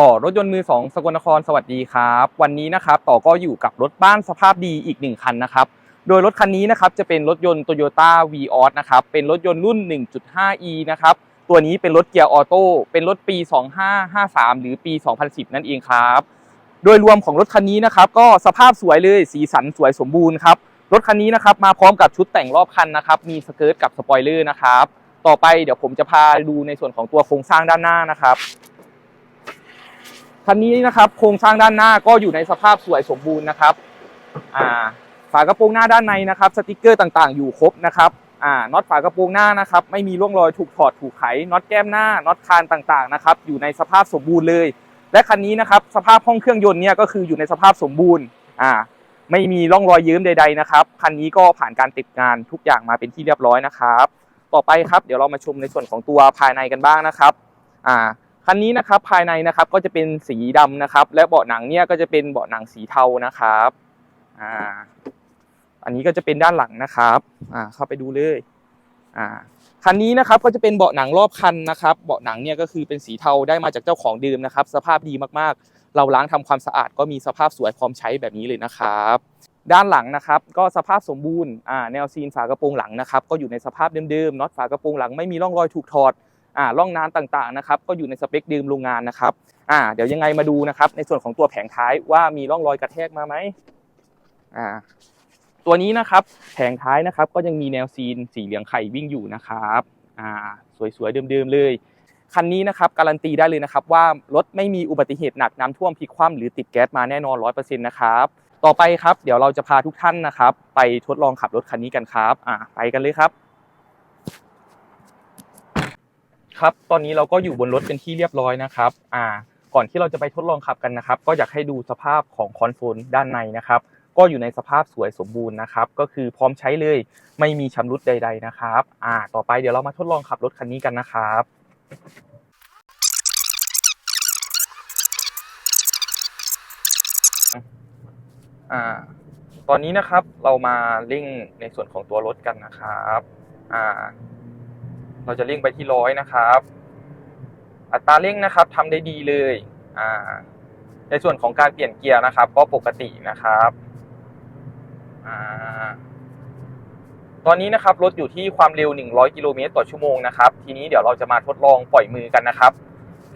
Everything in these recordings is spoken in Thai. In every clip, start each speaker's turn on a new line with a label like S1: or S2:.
S1: ต่อรถยนต์มือสองสกลนครสวัสดีครับ วันนี้นะครับต่อก็อยู่กับรถบ้านสภาพดีอีกหนึ่งคันนะครับโดยรถคันนี้นะครับจะเป็นรถยนต์ Toyota v ีออนะครับเป็นรถยนต์รุ่น 1.5e นะครับตัวนี้เป็นรถเกียร์ออโต้เป็นรถปี 2553 หรือปี 2010 นั่นเองครับ โดยรวมของรถคันนี้นะครับก็สภาพสวยเลยสีสันสวยสมบูรณ์ครับรถคันนี้นะครับมาพร้อมกับชุดแต่งรอบคันนะครับมีสเกิร์ตกับสปอยเลอร์นะครับต่อไปเดี๋ยวผมจะพาดูในส่วนของตัวโครงสร้างด้านหน้านะครับ คันนี้นะครับโครงสร้างด้านหน้าก็อยู่ในสภาพสวยสมบูรณ์นะครับอ่าฝากระโปรงหน้าด้านในนะครับสติกเกอร์ต่างๆ อยู่ครบนะครับอ่าน็อตฝากระโปรงหน้านะครับไม่มีร่องรอยถูกถอดถูกไขน็อตแก้มหน้าน็อตคานต่างๆนะครับอยู่ในสภาพสมบูรณ์เลย และคันนี้นะครับสภาพห้องเครื่องยนต์เนี่ยก็คืออยู่ในสภาพสมบูรณ์อ่าไม่มีร่องรอยยืมใด ๆนะครับคันนี้ก็ผ่านการติดงานทุกอย่างมาเป็นที่เรียบร้อยนะครับ ต่อไปครับเดี๋ยวเรามาชมในส่วนของตัวภายในกันบ้างนะครับอ่า คันนี้นะครับภายในนะครับก็จะเป็นสีดำนะครับ และเบาะหนังเนี่ยก็จะเป็นเบาะหนังสีเทานะครับอ่าอันนี้ก็จะเป็นด้านหลังนะครับอ่าเข้าไปดูเลยอ่าคันนี้นะครับก็จะเป็นเบาะหนังรอบคันนะครับเบาะหนังเนี่ยก็คือเป็นสีเทาได้มาจากเจ้าของเดิมนะครับ สภาพดีมากๆ เราล้างทำความสะอาดก็มีสภาพสวยพร้อมใช้แบบนี้เลยนะครับ ด้านหลังนะครับก็สภาพสมบูรณ์อ่าแนวซีนฝากระโปรงหลังนะครับก็อยู่ในสภาพเดิมๆน็อตฝากระโปรงหลังไม่มีร่องรอยถูกถอด อ่าร่องน้ำต่างๆนะครับก็อยู่ในสเปคดื่มโรงงานนะครับอ่าเดี๋ยวยังไงมาดูนะครับ ในส่วนของตัวแผงท้ายว่ามีร่องรอยกระแทกมาไหมอ่าตัวนี้นะครับแผงท้ายนะครับก็ยังมีแนวซีนสีเหลืองไข่วิ่งอยู่นะครับอ่าสวยๆเดิมๆเลยคันนี้นะครับการันตีได้เลยนะครับว่ารถไม่มีอุบัติเหตุหนักน้ำท่วมพลิกคว่ำหรือติดแก๊สมาแน่นอนร้อยเปอร์เซ็นต์นะครับต่อไปครับเดี๋ยวเราจะพาทุกท่านนะครับ ไปทดลองขับรถคันนี้กันครับอ่าไปกันเลยครับ ครับตอนนี้เราก็อยู่บนรถเป็นที่เรียบร้อยนะครับอ่าก่อนที่เราจะไปทดลองขับกันนะครับ ก็อยากให้ดูสภาพของคอนโซลด้านในนะครับ ก็อยู่ในสภาพสวยสมบูรณ์นะครับ ก็คือพร้อมใช้เลยไม่มีชำรุดใด ๆนะครับ อ่า ต่อไปเดี๋ยวเรามาทดลองขับรถคันนี้กันนะครับอ่าตอนนี้นะครับเรามาเร่งในส่วนของตัวรถกันนะครับ อ่า เราจะเร่งไปที่ร้อยนะครับ อัตราเร่งนะครับทำได้ดีเลยอ่าในส่วนของการเปลี่ยนเกียร์นะครับ ก็ปกตินะครับอ่าตอนนี้นะครับรถอยู่ที่ความเร็ว 100 กิโลเมตรต่อชั่วโมงนะครับ ทีนี้เดี๋ยวเราจะมาทดลองปล่อยมือกันนะครับ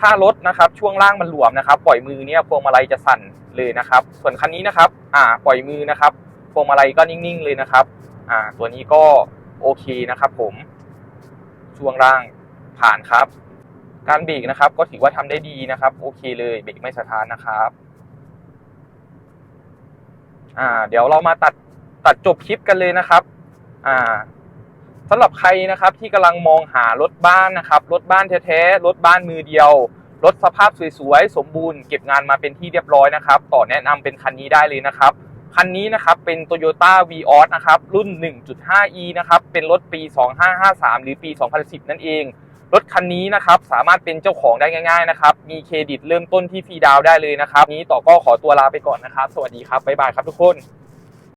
S1: ถ้ารถนะครับช่วงล่างมันหลวมนะครับ ปล่อยมือเนี่ยพวงมาลัยจะสั่นเลยนะครับ ส่วนคันนี้นะครับ อ่า ปล่อยมือนะครับพวงมาลัยก็นิ่งๆเลยนะครับ อ่า ตัวนี้ก็โอเคนะครับผม ช่วงล่างผ่านครับ การเบรกนะครับก็ถือว่าทำได้ดีนะครับ โอเคเลยเบรกไม่สะท้านนะครับอ่าเดี๋ยวเรามาตัดตัดจบคลิปกันเลยนะครับอ่าสำหรับใครนะครับที่กำลังมองหารถบ้านนะครับ รถบ้านแท้ๆรถบ้านมือเดียว รถสภาพสวยๆสมบูรณ์เก็บงานมาเป็นที่เรียบร้อยนะครับ ต่อแนะนำเป็นคันนี้ได้เลยนะครับ คันนี้นะครับเป็น Toyota v ีออนะครับรุ่น 1.5e นะครับเป็นรถปี 2553 หรือปี 2010 นั่นเอง รถคันนี้นะครับสามารถเป็นเจ้าของได้ง่ายๆนะครับมีเครดิตเริ่มต้นที่ฟรีดาวได้เลยนะครับนี้ต่อก็ขอตัวลาไปก่อนนะครับ สวัสดีครับบ๊ายบายครับทุกคน